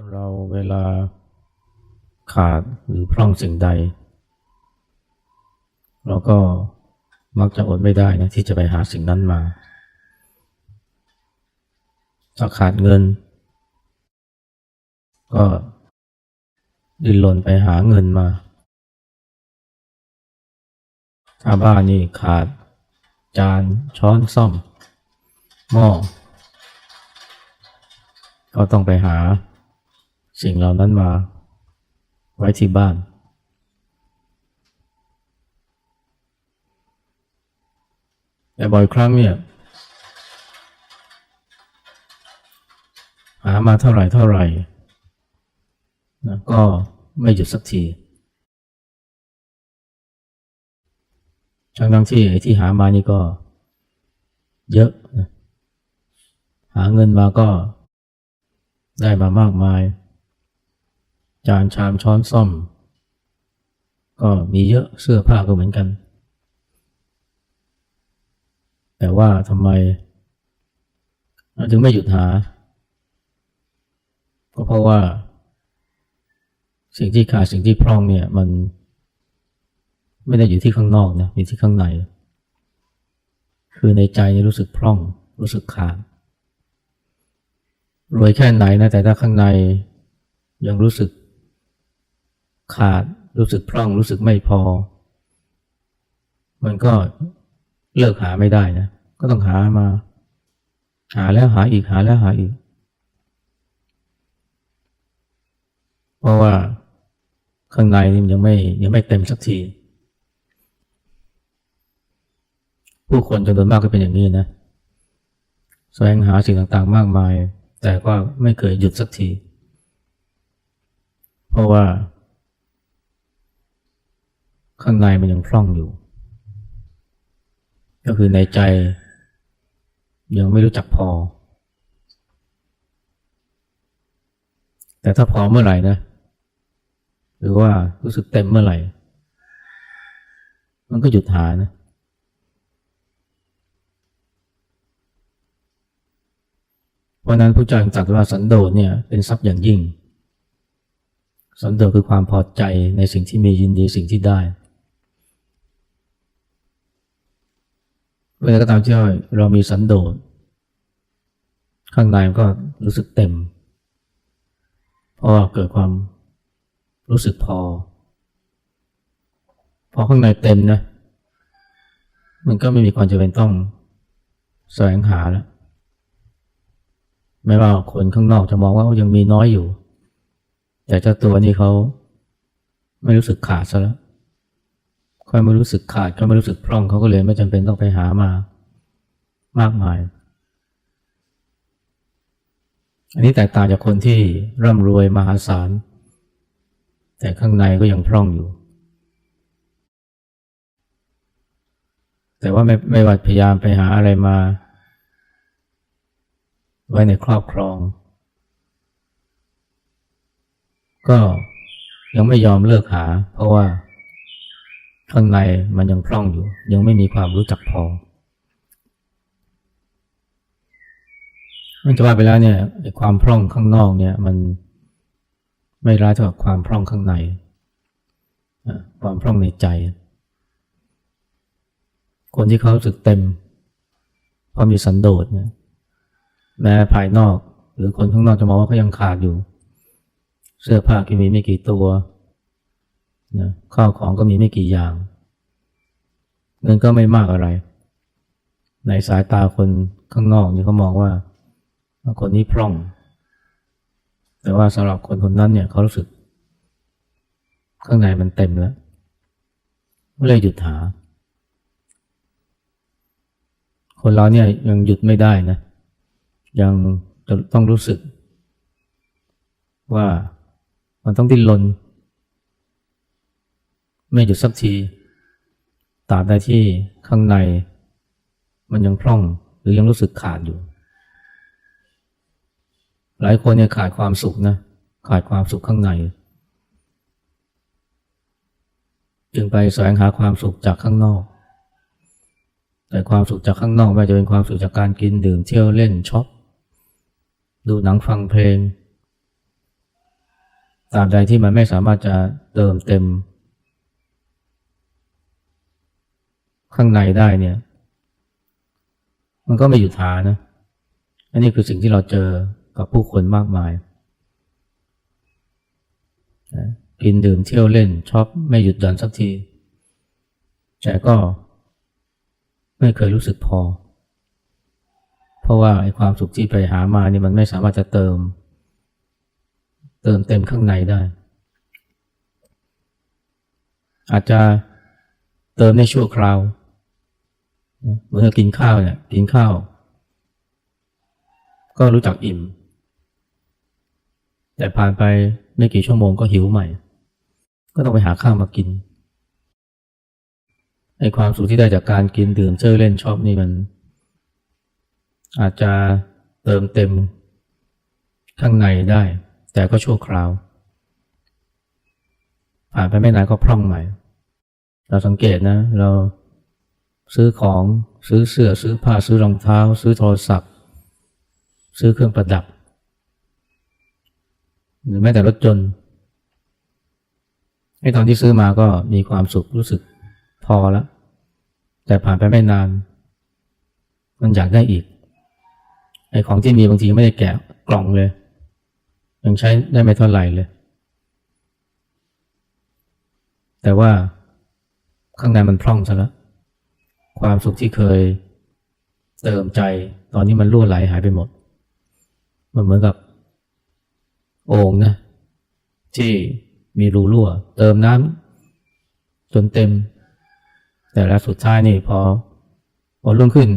คนเราเวลาขาดหรือพร่องสิ่งใด เราก็มักจะอดไม่ได้นะที่จะไปหาสิ่งนั้นมาถ้าขาดเงิน ก็ดิ้นรนไปหาเงินมา ถ้าบ้านนี่ขาด จานช้อนซ่อมหม้อก็ต้องไปหา สิ่งเหล่านั้นมาไว้ที่บ้าน แต่บ่อยครั้งเนี่ยหามาเท่าไหร่เท่าไหร่นะก็ไม่หยุดสักทีทั้งทั้งที่ไอ้ที่หามานี่ก็เยอะนะหาเงินมาก็ได้มามากมาย จานชามช้อนซ่อม ก็มีเยอะเสื้อผ้าก็เหมือนกัน แต่ว่าทำไมเราถึงไม่หยุดหา ก็เพราะว่า สิ่งที่ขาดสิ่งที่พร่องเนี่ยมันไม่ได้อยู่ที่ข้างนอกนะอยู่ที่ข้างใน คือในใจนี่รู้สึกพร่องรู้สึกขาดรวยแค่ไหนนะแต่ถ้าข้างในยังรู้สึก ขาดรู้สึกพร่องรู้สึกไม่พอ มันก็เลิกหาไม่ได้นะก็ต้องหามา หาแล้วหาอีกหาแล้วหาอีก เพราะว่าข้างในมันยังไม่ยังไม่เต็มสักที ผู้คนจำนวนมากก็เป็นอย่างนี้นะแสวงหาสิ่งต่างๆ มากมาย แต่ก็ไม่เคยหยุดสักที เพราะว่า ข้างในมันยังพร่องอยู่ ก็คือในใจยังไม่รู้จักพอ แต่ถ้าพอเมื่อไหร่นะ หรือว่ารู้สึกเต็มเมื่อไหร่ มันก็หยุดหานะเพราะนั้นพระเจ้าจึงตรัสว่าสันโดษเนี่ยเป็นทรัพย์อย่างยิ่งสันโดษคือความพอใจในสิ่งที่มียินดีสิ่งที่ได้ เวลาก็ตามที่เรามีสันโดษข้างในมันก็รู้สึกเต็ม เพราะาเกิดความรู้สึกพอ พอข้างในเต็มนะ มันก็ไม่มีความจำเป็นต้องแสวงหาแล้วไม่ว่าคนข้างนอกจะมองว่ายังมีน้อยอยู่ แต่เจ้าตัวนี้เขาไม่รู้สึกขาดซะแล้ว ค่อยไม่รู้สึกขาดก็ไม่รู้สึกพร่องเขาก็เลยไม่จำเป็นต้องไปหามามากมาย อันนี้แตกต่างจากคนที่ร่ำรวยมหาศาล แต่ข้างในก็ยังพร่องอยู่ แต่ว่าไม่ไม่ว่าพยายามไปหาอะไรมา ไว้ในครอบครอง ก็ยังไม่ยอมเลิกหา เพราะว่า ข้างในมันยังพร่องอยู่ ยังไม่มีความรู้จักพอมันจะว่าไปแล้วเนี่ยความพร่องข้างนอกเนี่ย มันไม่ร้ายเท่ากับความพร่องข้างในความพร่องในใจ คนที่เขาสึกเต็มเพราะมีสันโดษเนี่ยแม้ภายนอก หรือคนข้างนอกจะมองว่าเขายังขาดอยู่ เสื้อผ้าก็มีไม่กี่ตัว นะข้าวของก็มีไม่กี่อย่าง เงินก็ไม่มากอะไร ในสายตาคนข้างนอกนี่เขามองว่า คนนี้พร่อง แต่ว่าสำหรับคนคนนั้นเนี่ยเขารู้สึก ข้างในมันเต็มแล้วก็เลยหยุดหา คนเราเนี่ยยังหยุดไม่ได้นะ ยังจะต้องรู้สึกว่ามันต้องดิ้นรน ไม่หยุดสักทีตราบใดที่ข้างใน มันยังพร่องหรือยังรู้สึกขาดอยู่ หลายคนเนี่ยขาดความสุขนะขาดความสุขข้างใน จึงไปแสวงหาความสุขจากข้างนอก แต่ความสุขจากข้างนอกไม่จะเป็นความสุขจากการกินดื่มเที่ยวเล่นช็อปดูหนังฟังเพลงตราบใดที่มันไม่สามารถจะเติมเต็ม ข้างในได้เนี่ย มันก็ไม่หยุดหานะ อันนี้คือสิ่งที่เราเจอกับผู้คนมากมายนะกินดื่มเที่ยวเล่นชอบไม่หยุดหย่อนสักที แต่ก็ไม่เคยรู้สึกพอ เพราะว่าไอ้ความสุขที่ไปหามานี่มันไม่สามารถจะเติม เติมเต็มข้างในได้ อาจจะเติมในชั่วคราว เหมื่อนกับกินข้าวเนี่ยกินข้าว ก็รู้จักอิ่ม แต่ผ่านไปไม่กี่ชั่วโมงก็หิวใหม่ ก็ต้องไปหาข้าวมากินไอ้ความสุขที่ได้จากการกินดื่มเจ้อเล่นชอบนี่มัน อาจจะเติมเต็มข้างในได้ แต่ก็ชั่วคราว ผ่านไปไม่นานก็พร่องใหม่ เราสังเกตนะ เรา ซื้อของซื้อเสื้อซื้อผ้าซื้อรองเท้า ซื้อโทรศัพท์ ซื้อเครื่องประดับ หรือแม้แต่รถยนต์ไอ้ตอนที่ซื้อมาก็มีความสุขรู้สึกพอแล้ว แต่ผ่านไปไม่นาน มันอยากได้อีกไอ้ของที่มีบางทีไม่ได้แกะกล่องเลย ยังใช้ได้ไม่เท่าไหร่เลย แต่ว่าข้างในมันพร่องซะแล้ว ความสุขที่เคยเติมใจ ตอนนี้มันรั่วไหลหายไปหมด มันเหมือนกับ โอ่งนะ ที่มีรูรั่ว เติมน้ำจนเต็ม แต่แล้วสุดท้ายนี่พอพอรุ่งขึ้น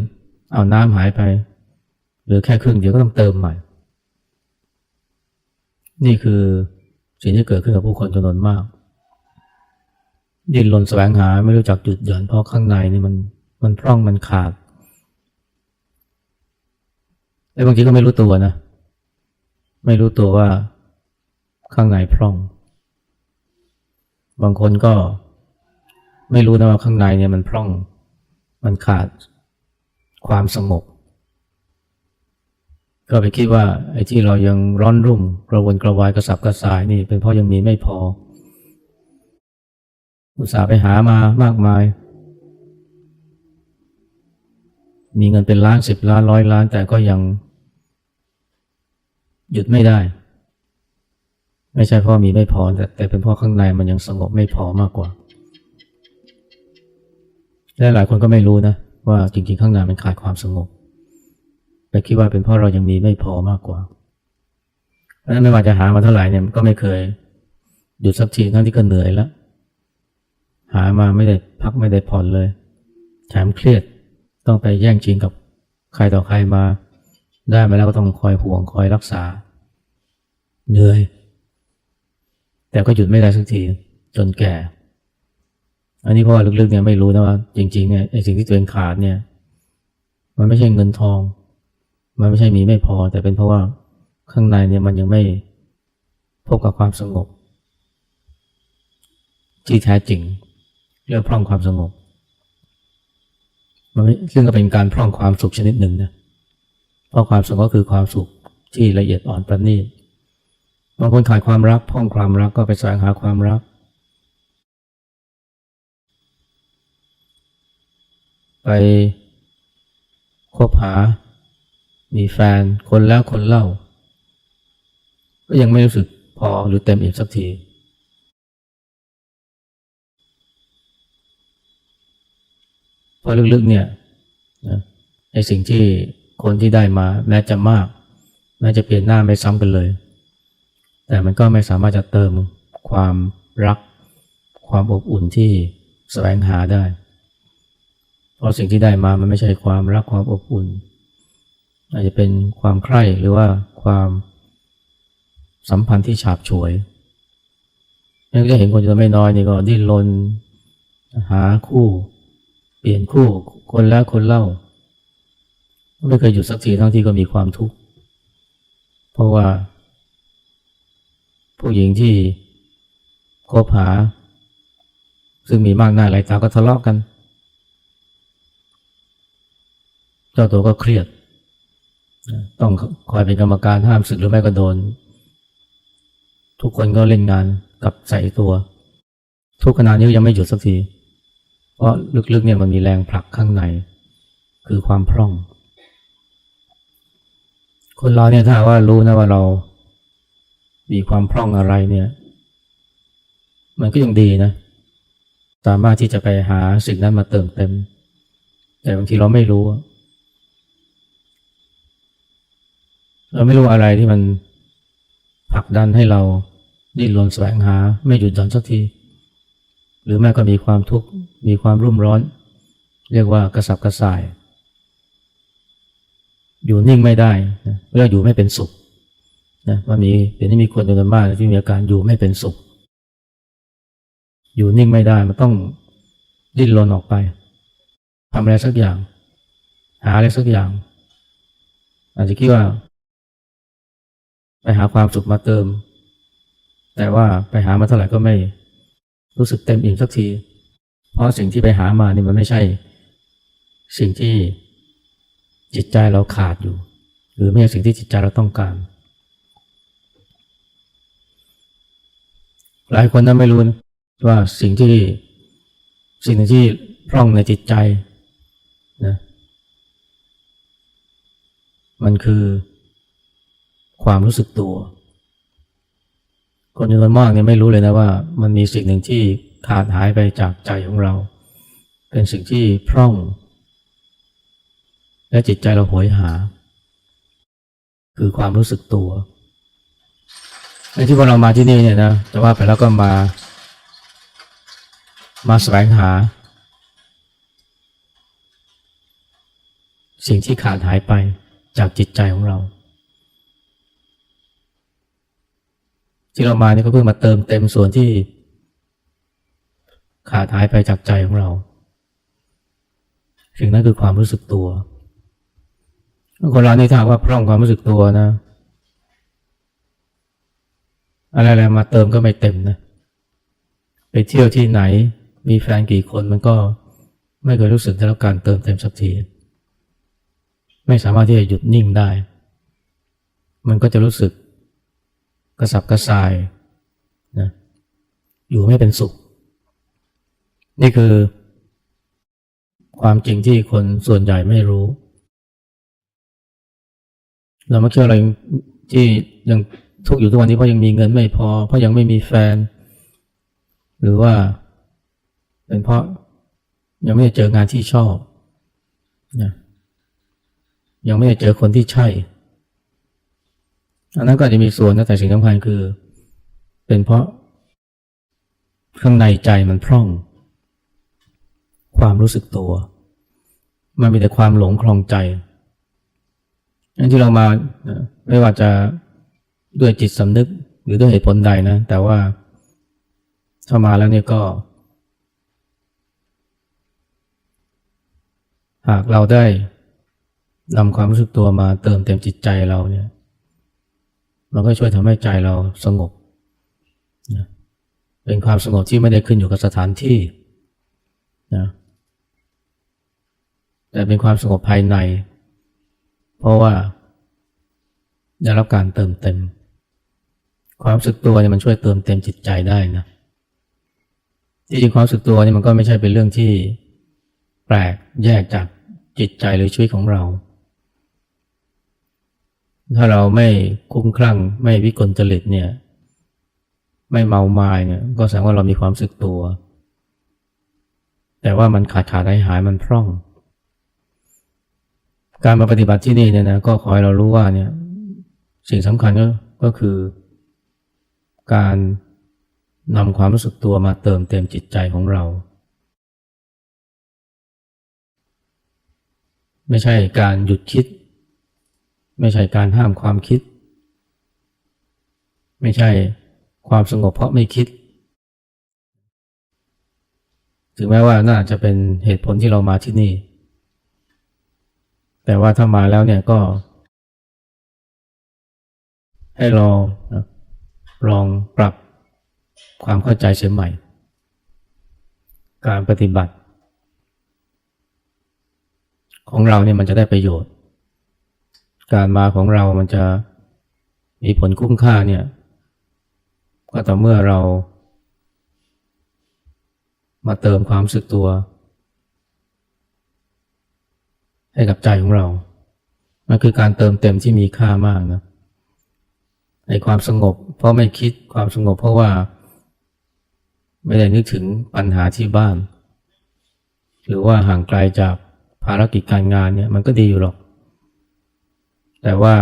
เอาน้ำหายไปเหรือแค่ครึ่งเดียวก็ต้องเติมใหม่ นี่คือสิ่งที่เกิดขึ้นกับผู้คนจำนวนมาก ดิ้นรนแสวงหาไม่รู้จักจุดหย่อนเพราะข้างในนี่มัน มันพร่องมันขาดแล้บางทีก็ไม่รู้ตัวนะ ไม่รู้ตัวว่าข้างในพร่อง บางคนก็ไม่รู้นะว่าข้างในเนี่ยมันพร่อง มันขาดความสงบ ก็ไปคิดว่าไอ้ที่เรายังร้อนรุ่มกระวนกระวายกระสับกระส่ายนี่เป็นเพราะยังมีไม่พอ อุตส่าห์ไปหามามากมาย มีเงินเป็นล้านสิบล้านร้อยล้าน แต่ก็ยัง หยุดไม่ได้ ไม่ใช่เพราะมีไม่พอ แต่แต่เป็นเพราะข้างในมันยังสงบไม่พอมากกว่าและหลายคนก็ไม่รู้นะว่าจริง ๆ ข้างในมันขาดความสงบแต่คิดว่าเป็นเพราะเรายังมีไม่พอมากกว่าเพราะฉะนั้นไม่ว่าจะหามาเท่าไหร่เนี่ยก็ไม่เคยหยุดสักทีทั้งที่ก็เหนื่อยแล้วหามาไม่ได้พักไม่ได้ผ่อนเลยแถมเครียด ต้องไปแย่งชิงกับใครต่อใครมา ได้มาแล้วก็ต้องคอยห่วงคอยรักษา เหนื่อย แต่ก็หยุดไม่ได้สักทีจนแก่ อันนี้เพราะว่าลึกๆเนี่ยไม่รู้นะว่า จริงๆเนี่ยไอ้สิ่งที่ตัวเองขาดเนี่ย มันไม่ใช่เงินทอง มันไม่ใช่มีไม่พอ แต่เป็นเพราะว่าข้างในเนี่ยมันยังไม่พบกับความสงบ ที่แท้จริงเรียกพร่องความสงบ ซึ่งก็เป็นการพร่องความสุขชนิดหนึ่งนะเพราะความสุขก็คือความสุขที่ละเอียดอ่อนประณีตบางคนขาดความรักพร่องความรักก็ไปแสวงหาความรัก ไปคบหา มีแฟนคนแล้วคนเล่า ก็ยังไม่รู้สึกพอหรือเต็มอิ่มสักที เพราะลึกๆเนี่ยนะไอ้สิ่งที่คนที่ได้มาแม้จะมาก แม้จะเปลี่ยนหน้าไม่ซ้ำกันเลย แต่มันก็ไม่สามารถจะเติมความรัก ความอบอุ่นที่แสวงหาได้ เพราะสิ่งที่ได้มามันไม่ใช่ความรักความอบอุ่น อาจจะเป็นความใคร่หรือว่าความสัมพันธ์ที่ฉาบฉวยยังจะเห็นคนจำนวนไม่น้อยนี่ก็ดิ้นรนหาคู่ เปลี่ยนคู่คนแล้วคนเล่า ไม่เคยหยุดสักทีทั้งที่ก็มีความทุกข์เพราะว่า ผู้หญิงที่คบหา ซึ่งมีมากหน้าหลายตาก็ทะเลาะกัน เจ้าตัวก็เครียด ต้องคอยเป็นกรรมการห้ามศึกหรือไม่ก็โดน ทุกคนก็เล่นงานกับใส่ตัว ทุกขณะนี้ยังไม่หยุดสักที ราะลึกๆเนี่ยมันมีแรงผลักข้างใน คือความพร่อง คนเราเนี่ยถ้าว่ารู้นะว่าเรา มีความพร่องอะไรเนี่ย มันก็ยังดีนะ สามารถที่จะไปหาสิ่งนั้นมาเติมเต็ม แต่บางทีเราไม่รู้ เราไม่รู้อะไรที่มันผลักดันให้เราดิ้นรนแสวงหา ไม่หยุดหย่อนสักที หรือแม้ก็มีความทุกข์มีความรุ่มร้อน เรียกว่ากระสับกระส่าย อยู่นิ่งไม่ได้นะเรียกอยู่ไม่เป็นสุขนะมันมีเป็นที่มีคนจำนวนมากที่มีอาการอยู่ไม่เป็นสุข อยู่นิ่งไม่ได้มันต้องดิ้นรนออกไปทำอะไรสักอย่าง หาอะไรสักอย่าง อาจจะคิดว่า ไปหาความสุขมาเติม แต่ว่าไปหามาเท่าไหร่ก็ไม่ รู้สึกเต็มอิ่มสักที เพราะสิ่งที่ไปหามานี่มันไม่ใช่ สิ่งที่จิตใจเราขาดอยู่ หรือไม่ใช่สิ่งที่จิตใจเราต้องการ หลายคนนั้นไม่รู้นะว่าสิ่งที่สิ่งที่พร่องในจิตใจนะมันคือความรู้สึกตัว คนจำนวนมากเนี่ยไม่รู้เลยนะว่า มันมีสิ่งหนึ่งที่ขาดหายไปจากใจของเรา เป็นสิ่งที่พร่อง และจิตใจเราโหยหา คือความรู้สึกตัวไอ้ที่พวกเรามาที่นี่เนี่ยนะแต่ว่าไปแล้วก็มา มาแสวงหา สิ่งที่ขาดหายไปจากจิตใจของเรา ที่เรามาเนี่ยก็เพื่อมาเติมเต็มส่วนที่ ขาดหายไปจากใจของเรา สิ่งนั้นคือความรู้สึกตัว คนเรานี่ถ้าว่าพร่องความรู้สึกตัวนะ อะไรๆมาเติมก็ไม่เต็มนะ ไปเที่ยวที่ไหน มีแฟนกี่คนมันก็ไม่เคยรู้สึกได้รับการเติมเต็มสักที ไม่สามารถที่จะหยุดนิ่งได้ มันก็จะรู้สึก กระสับกระส่ายนะอยู่ไม่เป็นสุข นี่คือ ความจริงที่คนส่วนใหญ่ไม่รู้ เรามาเชื่ออะไรที่ยังทุกอยู่ทุกวันนี้เพราะยังมีเงินไม่พอ เพราะยังไม่มีแฟน หรือว่าเป็นเพราะยังไม่ได้เจองานที่ชอบนะยังไม่ได้เจอคนที่ใช่ อันนั้นก็จจะมีส่วนนะแต่สิ่งสำคัญคือ เป็นเพราะ ข้างในใจมันพร่อง ความรู้สึกตัว มันมีแต่ความหลงคลองใจอันที่เรามาไม่ว่าจะด้วยจิตสำนึกหรือด้วยเหตุผลใดนะ แต่ว่าถ้ามาแล้วเนี่ยก็ หากเราได้นำความรู้สึกตัวมาเติมเต็มจิตใจเราเนี่ย มันก็ช่วยทำให้ใจเราสงบนะเป็นความสงบที่ไม่ได้ขึ้นอยู่กับสถานที่นะแต่เป็นความสงบภายใน เพราะว่าได้รับการเติมเต็ม ความสึกตัวเนี่ยมันช่วยเติมเต็มจิตใจได้นะที่จริงความสึกตัวเนี่ยมันก็ไม่ใช่เป็นเรื่องที่แปลกแยกจากจิตใจหรือชีวิตของเรา ถ้าเราไม่คุ้มคลั่ง ไม่วิกลจริตเนี่ย ไม่เมามายเนี่ย ก็แสดงว่าเรามีความสึกตัว แต่ว่ามันขาดขาดหายหายมันพร่อง การมาปฏิบัติที่นี่เนี่ยนะก็ขอให้เรารู้ว่าเนี่ย สิ่งสำคัญก็ก็คือ การนำความรู้สึกตัวมาเติมเต็มจิตใจของเรา ไม่ใช่การหยุดคิด ไม่ใช่การห้ามความคิด ไม่ใช่ความสงบเพราะไม่คิด ถึงแม้ว่าน่าจะเป็นเหตุผลที่เรามาที่นี่ แต่ว่าถ้ามาแล้วเนี่ยก็ ให้ลองลองปรับความเข้าใจเสียใหม่ การปฏิบัติ ของเราเนี่ยมันจะได้ประโยชน์ การมาของเรามันจะมีผลคุ้มค่าเนี่ยก็ต่อเมื่อเรา มาเติมความสึกตัว ให้กับใจของเรา มันคือการเติมเต็มที่มีค่ามากนะในความสงบ เพราะไม่คิดความสงบเพราะว่า ไม่ได้นึกถึงปัญหาที่บ้าน หรือว่าห่างไกลจากภารกิจการงานเนี่ยมันก็ดีอยู่หรอก แต่ว่า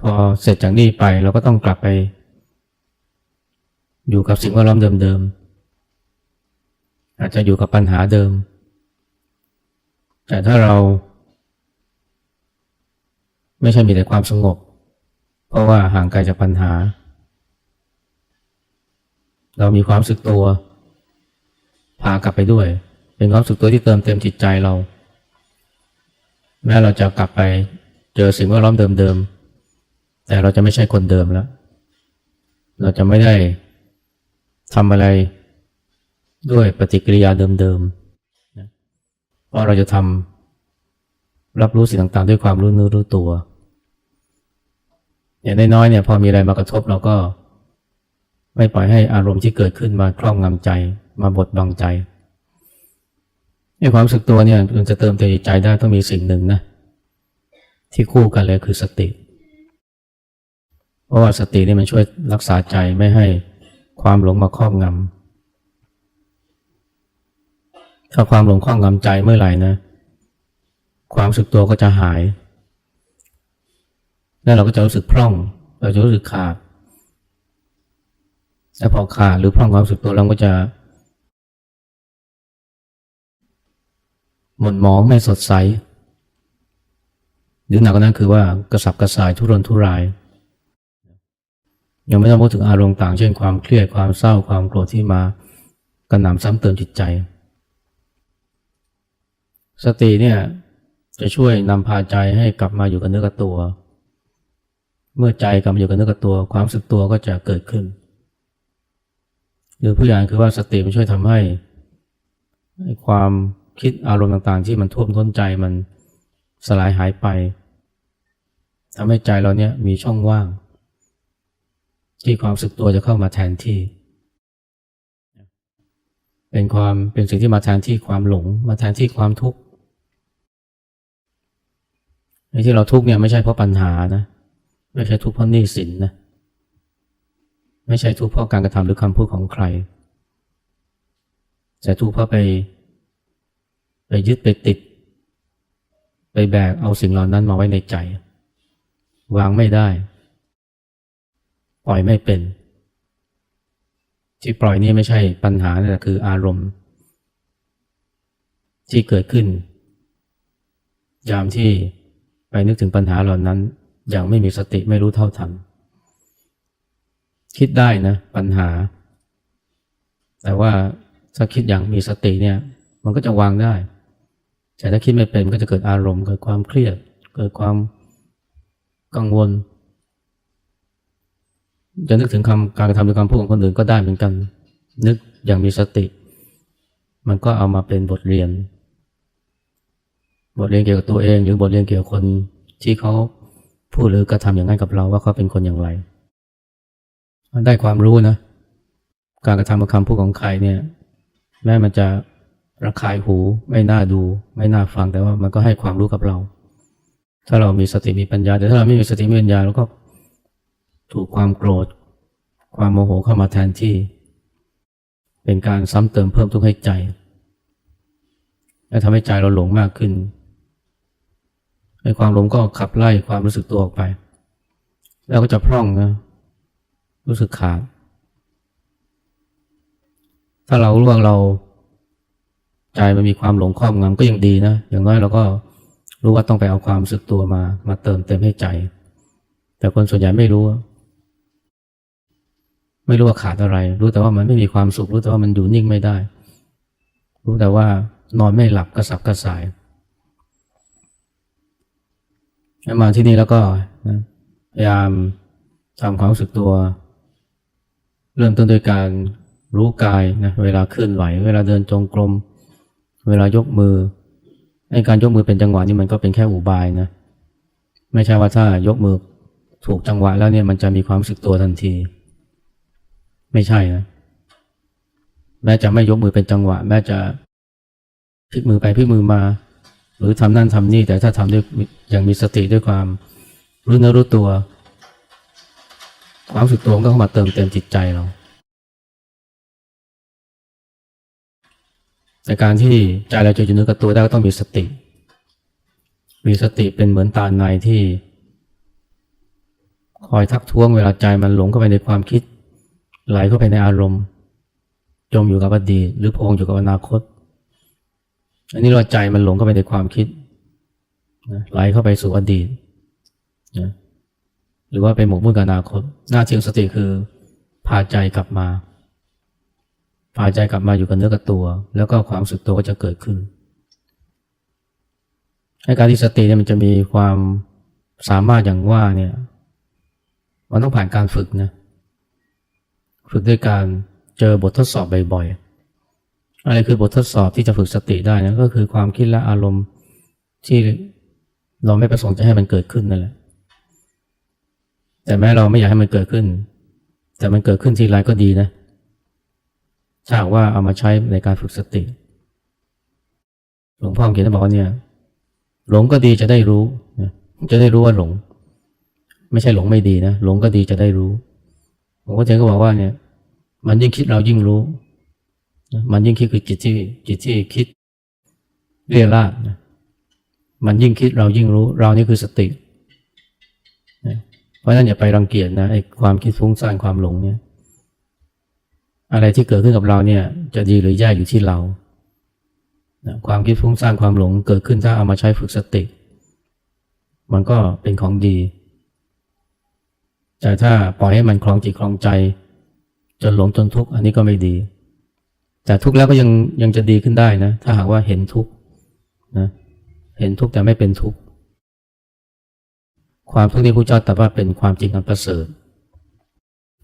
พอเสร็จจากนี้ไปเราก็ต้องกลับไป อยู่กับสิ่งแวดล้อมเดิมๆ อาจจะอยู่กับปัญหาเดิม แต่ถ้าเรา ไม่ใช่มีแต่ความสงบ เพราะว่าห่างไกลจากปัญหา เรามีความสึกตัว พากลับไปด้วย เป็นความสึกตัวที่เติมเต็มจิตใจเรา แม้เราจะกลับไปเจอสิ่งแวดล้อมเดิมๆ แต่เราจะไม่ใช่คนเดิมแล้ว เราจะไม่ได้ทำอะไรด้วยปฏิกิริยาเดิมๆ เพราะเราจะทำรับรู้สิ่งต่างๆ ด้วยความรู้นื้อรู้ตัว อย่างน้อยๆเนี่ยพอมีอะไรมากระทบเราก็ไม่ปล่อยให้อารมณ์ที่เกิดขึ้นมาครอบงำใจมาบดบังใจ ไอ้ความสึกตัวเนี่ยมันจะเติมเต็มจิตใจได้ต้องมีสิ่งหนึ่งนะ ที่คู่กันเลยคือสติ เพราะว่าสตินี่มันช่วยรักษาใจไม่ให้ความหลงมาครอบงำถ้าความหลงครอบงำใจเมื่อไหร่นะ ความสึกตัวก็จะหาย แล้วเราก็จะรู้สึกพร่อง เราจะรู้สึกขาดแต่พอขาดหรือพร่องความสึกตัวเราก็จะ หม่นหมองไม่สดใส หรือหนักกว่านั้นคือว่ากระสับกระส่ายทุรนทุราย ยังไม่ต้องพูดถึงอารมณ์ต่างเช่นความเครียดความเศร้าความโกรธที่มากระหน่ำซ้ำเติมจิตใจ สติเนี่ยจะช่วยนำพาใจให้กลับมาอยู่กับเนื้อกับตัว เมื่อใจกลับมาอยู่กับเนื้อกับตัว ความสึกตัวก็จะเกิดขึ้น หรือผู้อย่างคือว่าสติมันช่วยทำให้ความ คิดอารมณ์ต่างๆ ที่มันท่วมท้นใจมันสลายหายไปทำให้ใจเราเนี่ยมีช่องว่าง ที่ความสึกตัวจะเข้ามาแทนที่ เป็นความเป็นสิ่งที่มาแทนที่ความหลง มาแทนที่ความทุกข์ในที่เราทุกข์เนี่ยไม่ใช่เพราะปัญหานะไม่ใช่ทุกข์เพราะหนี้สินนะไม่ใช่ทุกข์เพราะการกระทำหรือคำพูดของใคร แต่ทุกข์เพราะไป ไปยึดไปติด ไปแบกเอาสิ่งเหล่านั้นมาไว้ในใจ วางไม่ได้ ปล่อยไม่เป็น ที่ปล่อยนี่ไม่ใช่ปัญหาแต่คืออารมณ์ ที่เกิดขึ้น ยามที่ไปนึกถึงปัญหาเหล่านั้น อย่างไม่มีสติไม่รู้เท่าทันคิดได้นะปัญหา แต่ว่าถ้าคิดอย่างมีสติเนี่ย มันก็จะวางได้ แต่ถ้าคิดไม่เป็นก็จะเกิดอารมณ์เกิดความเครียด เกิดความกังวลจะนึกถึงคำการกระทำหรือคำพูดของคนอื่นก็ได้เหมือนกัน นึกอย่างมีสติ มันก็เอามาเป็นบทเรียน บทเรียนเกี่ยวกับตัวเอง หรือบทเรียนเกี่ยวกับคนที่เขาพูดหรือกระทำอย่างนั้นกับเราว่าเขาเป็นคนอย่างไรได้ความรู้นะ การกระทำกับคำพูดของใครเนี่ย แม้มันจะ ระคายหูไม่น่าดู ไม่น่าฟังแต่ว่ามันก็ให้ความรู้กับเรา ถ้าเรามีสติมีปัญญา แต่ถ้าเราไม่มีสติมีปัญญาเราก็ถูกความโกรธ ความโมโหเข้ามาแทนที่ เป็นการซ้ำเติมเพิ่มทุกข์ให้ใจ และทำให้ใจเราหลงมากขึ้นในความหลงก็ขับไล่ความรู้สึกตัวออกไป แล้วก็จะพร่องนะรู้สึกขาด ถ้าเรารู้ว่าเรา ใจมันมีความหลงครอบงำก็ยังดีนะ อย่างน้อยเราก็รู้ว่าต้องไปเอาความสึกตัวมา มาเติมเต็มให้ใจ แต่คนส่วนใหญ่ไม่รู้ ไม่รู้ว่าขาดอะไร รู้แต่ว่ามันไม่มีความสุข รู้แต่ว่ามันอยู่นิ่งไม่ได้ รู้แต่ว่านอนไม่หลับกระสับกระส่ายมาที่นี่แล้วก็พยายามทำความรู้สึกตัว เริ่มต้นโดยการรู้กายนะเวลาเคลื่อนไหว เวลาเดินจงกรม เวลายกมือไอ้การยกมือเป็นจังหวะนี่มันก็เป็นแค่อุบายนะ ไม่ใช่ว่าถ้ายกมือถูกจังหวะแล้วเนี่ยมันจะมีความรู้สึกตัวทันที ไม่ใช่นะแม้จะไม่ยกมือเป็นจังหวะ แม้จะพลิกมือไปพลิกมือมา หรือทำนั่นทำนี่ แต่ถ้าทำด้วยอย่างมีสติด้วยความรู้เนื้อรู้ตัว ความรู้สึกตัวก็เข้ามาเติมเต็มจิตใจเรา ในการที่ใจเราจะอยู่เนื้อกับตัวได้ก็ต้องมีสติ มีสติเป็นเหมือนตาในที่ คอยทักท้วงเวลาใจมันหลงเข้าไปในความคิด ไหลเข้าไปในอารมณ์ จมอยู่กับอดีตหรือพงอยู่กับอนาคต อันนี้เราใจมันหลงเข้าไปในความคิดไหลเข้าไปสู่อดีตหรือว่าไปหมกมุ่นกับอนาคต หน้าที่ของสติคือพาใจกลับมา พาใจกลับมาอยู่กับเนื้อกับตัว แล้วก็ความสึกตัวก็จะเกิดขึ้นให้การที่สติเนี่ยมันจะมีความสามารถอย่างว่าเนี่ยมันต้องผ่านการฝึกนะฝึกด้วยการเจอบททดสอบบ่อยๆอะไรคือบททดสอบที่จะฝึกสติได้นะก็คือความคิดและอารมณ์ที่เราไม่ประสงค์จะให้มันเกิดขึ้นนั่นแหละแต่แม้เราไม่อยากให้มันเกิดขึ้น แต่มันเกิดขึ้นทีไรก็ดีนะ ถ้าหากว่าเอามาใช้ในการฝึกสติ หลวงพ่อเขียนบอกว่าเนี่ย หลงก็ดีจะได้รู้จะได้รู้ว่าหลง ไม่ใช่หลงไม่ดีนะหลงก็ดีจะได้รู้หลวงพ่อเทียนก็บอกว่าเนี่ย มันยิ่งคิดเรายิ่งรู้มันยิ่งคิดคือจิตที่จิตที่คิดเรียราดมันยิ่งคิดเรายิ่งรู้ เรานี่คือสติเพราะฉะนั้นอย่าไปรังเกียจนะไอ้ความคิดฟุ้งซ่านความหลงเนี่ย อะไรที่เกิดขึ้นกับเราเนี่ย จะดีหรือแย่อยู่ที่เรา ความคิดฟุ้งซ่านความหลงเกิดขึ้นถ้าเอามาใช้ฝึกสติ มันก็เป็นของดี แต่ถ้าปล่อยให้มันคลองจิตคลองใจ จนหลงจนทุกข์อันนี้ก็ไม่ดี แต่ทุกข์แล้วก็ยังยังจะดีขึ้นได้นะ ถ้าหากว่าเห็นทุกข์นะเห็นทุกข์แต่ไม่เป็นทุกข์ความทุกข์ที่พระเจ้าตรัสว่าเป็นความจริงอันประเสริฐ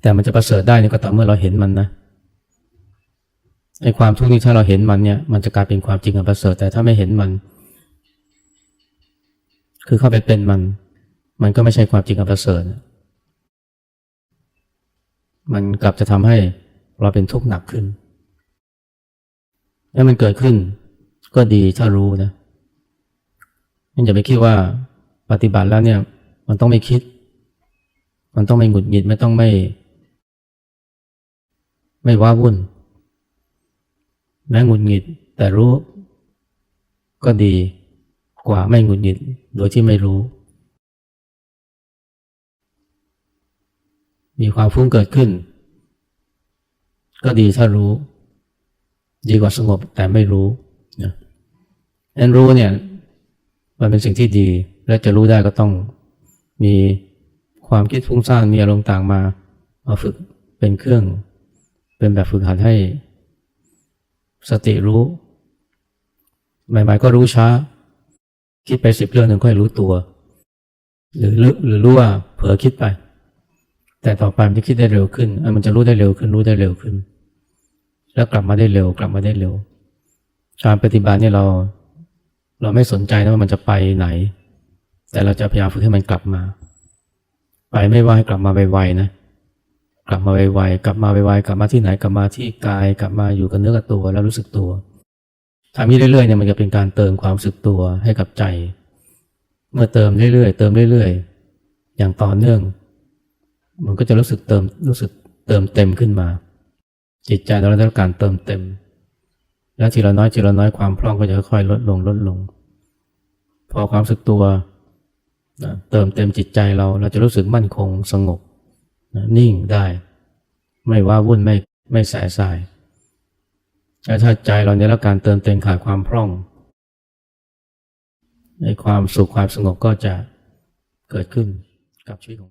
แต่มันจะประเสริฐได้นี่ก็ต่อเมื่อเราเห็นมันนะ ไอ้ความทุกข์นี้ถ้าเราเห็นมันเนี่ย มันจะกลายเป็นความจริงอันประเสริฐแต่ถ้าไม่เห็นมัน คือเข้าไปเป็นมัน มันก็ไม่ใช่ความจริงอันประเสริฐมันกลับจะทำให้เราเป็นทุกข์หนักขึ้นถ้ามันเกิดขึ้น ก็ดีถ้ารู้นะมันอย่าไปคิดว่าปฏิบัติแล้วเนี่ย มันต้องไม่คิด มันต้องไม่หงุดหงิดไม่ต้องไม่ ไม่ว้าวุ่น แม้หงุดหงิดแต่รู้ก็ดีกว่าไม่หงุดหงิดโดยที่ไม่รู้ มีความฟุ้งเกิดขึ้น ก็ดีถ้ารู้ ดีกว่าสงบแต่ไม่รู้นะอันรู้เนี่ยมันเป็นสิ่งที่ดี และจะรู้ได้ก็ต้องมีความคิดฟุ้งซ่านมีอารมณ์ต่างมามาฝึกเป็นเครื่อง เป็นแบบฝึกหัดให้ สติรู้ ใหม่ ๆ ก็รู้ช้า คิดไปสิบเรื่องหนึ่งค่อยรู้ตัว หรือหรือรู้ว่าเผลอคิดไป แต่ต่อไปมันจะคิดได้เร็วขึ้นมันจะรู้ได้เร็วขึ้นรู้ได้เร็วขึ้น แล้วกลับมาได้เร็วกลับมาได้เร็ว การปฏิบัติเนี่ยเรา เราไม่สนใจนะว่ามันจะไปไหน แต่เราจะพยายามฝึกให้มันกลับมา ไปไม่ว่าให้กลับมาไวๆนะ กลับมาไวๆกลับมาไวๆกลับมาที่ไหนกลับมาที่กาย กลับมาอยู่กับเนื้อกับตัวแล้วรู้สึกตัวทำนี้เรื่อยๆเนี่ยมันจะเป็นการเติมความรู้สึกตัวให้กับใจ เมื่อเติมเรื่อยๆเติมเรื่อยๆ อย่างต่อเนื่อง มันก็จะรู้สึกเติมรู้สึกเติมเต็มขึ้นมา จิตใจเราได้รับการเติมเต็ม แล้วทีละน้อยทีละน้อยความพร่องก็จะค่อยๆลดลงลดลง พอความรู้สึกตัวเติมเต็มจิตใจเราเราจะรู้สึกมั่นคงสงบ นะนิ่งได้ ไม่ว่าวุ่นไม่ไม่แสสายแต่ถ้าใจเราเนี่ยแล้วการเติมเต็มขาดความพร่อง ในความสุขความสงบก็จะเกิดขึ้นกับชีวิตของ